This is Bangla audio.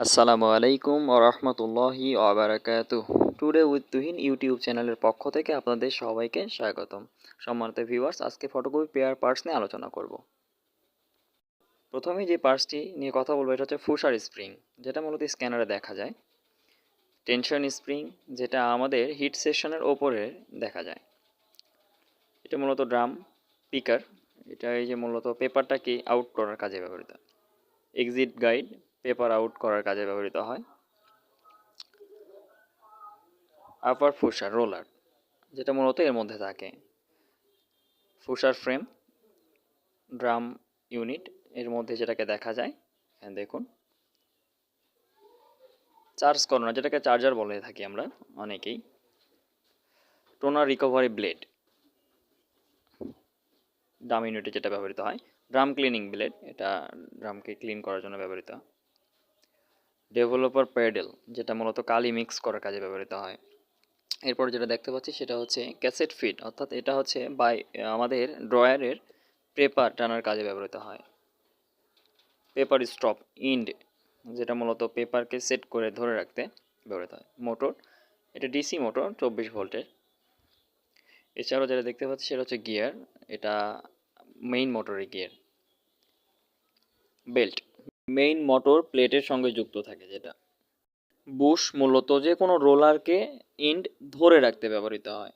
আসসালামু আলাইকুম ও রহমতুল্লাহি ওবরাকাতু টুডে উইথ তুহিন ইউটিউব চ্যানেলের পক্ষ থেকে আপনাদের সবাইকে স্বাগতম। সম্মানিত ভিউয়ার্স আজকে ফটোকপি পেয়ার পার্টস নিয়ে আলোচনা করব। প্রথমে যে পার্টসটি নিয়ে কথা বলব, এটা হচ্ছে ফুসার স্প্রিং যেটা মূলত স্ক্যানারে দেখা যায়। টেনশন স্প্রিং যেটা আমাদের হিট সেশনের ওপরে দেখা যায়। এটা মূলত ড্রাম পিকার এটা এই যে মূলত পেপারটাকে আউট করার কাজে ব্যবহৃত। এক্সিট গাইড পেপার আউট করার কাজে ব্যবহৃত হয়। আপার ফুসার রোলার যেটা মূলত এর মধ্যে থাকে। ফুসার ফ্রেম ড্রাম ইউনিট এর মধ্যে যেটাকে দেখা যায় দেখুন। চার্জ করানো যেটাকে চার্জার বলে থাকি আমরা অনেকেই। টোনার রিকভারি ব্লেড ড্রাম ইউনিটে যেটা ব্যবহৃত হয়। ড্রাম ক্লিনিং ব্লেড এটা ড্রামকে ক্লিন করার জন্য ব্যবহৃত ডেভেলপার প্যাডেল যেটা মূলত কালি মিক্স করার কাজে ব্যবহৃত হয়। এরপর যেটা দেখতে পাচ্ছি সেটা হচ্ছে ক্যাসেট ফিট অর্থাৎ এটা হচ্ছে বাই আমাদের ড্রয়ারের পেপার টানার কাজে ব্যবহৃত হয়। পেপার স্টপ ইন্ড যেটা মূলত পেপারকে সেট করে ধরে রাখতে ব্যবহৃত হয়। মোটর এটা ডিসি মোটর চব্বিশ ভোল্টের এছাড়াও যেটা দেখতে পাচ্ছি সেটা হচ্ছে গিয়ার এটা মেইন মোটরের গিয়ার বেল্ট মেইন মোটর প্লেটের সঙ্গে যুক্ত থাকে যেটা। বুশ মূলত যে কোনো রোলারকে ইন্ড ধরে রাখতে ব্যবহৃত হয়।